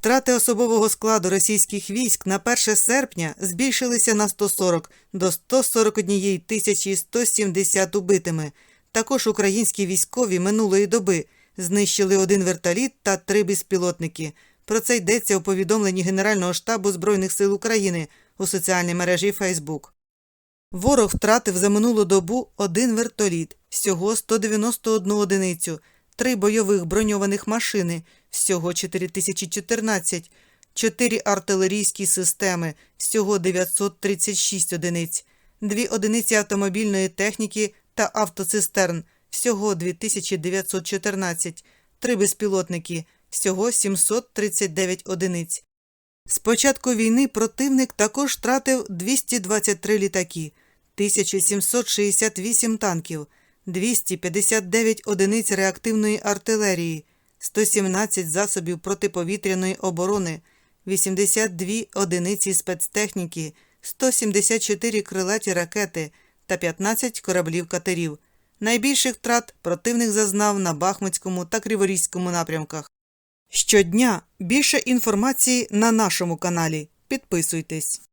Втрати особового складу російських військ на 1 серпня збільшилися на 140 до 141 тисячі 170 убитими. Також українські військові минулої доби знищили один вертоліт та три безпілотники. Про це йдеться у повідомленні Генерального штабу Збройних сил України у соціальній мережі Facebook. Ворог втратив за минулу добу один вертоліт, всього 191 одиницю, три бойових броньованих машини, всього 4014, чотири артилерійські системи, всього 936 одиниць, дві одиниці автомобільної техніки та автоцистерн, всього 2914, три безпілотники, всього 739 одиниць. З початку війни противник також втратив 223 літаки, 1768 танків, 259 одиниць реактивної артилерії, 117 засобів протиповітряної оборони, 82 одиниці спецтехніки, 174 крилаті ракети та 15 кораблів-катерів. Найбільших втрат противник зазнав на Бахмутському та Криворізькому напрямках. Щодня більше інформації на нашому каналі. Підписуйтесь.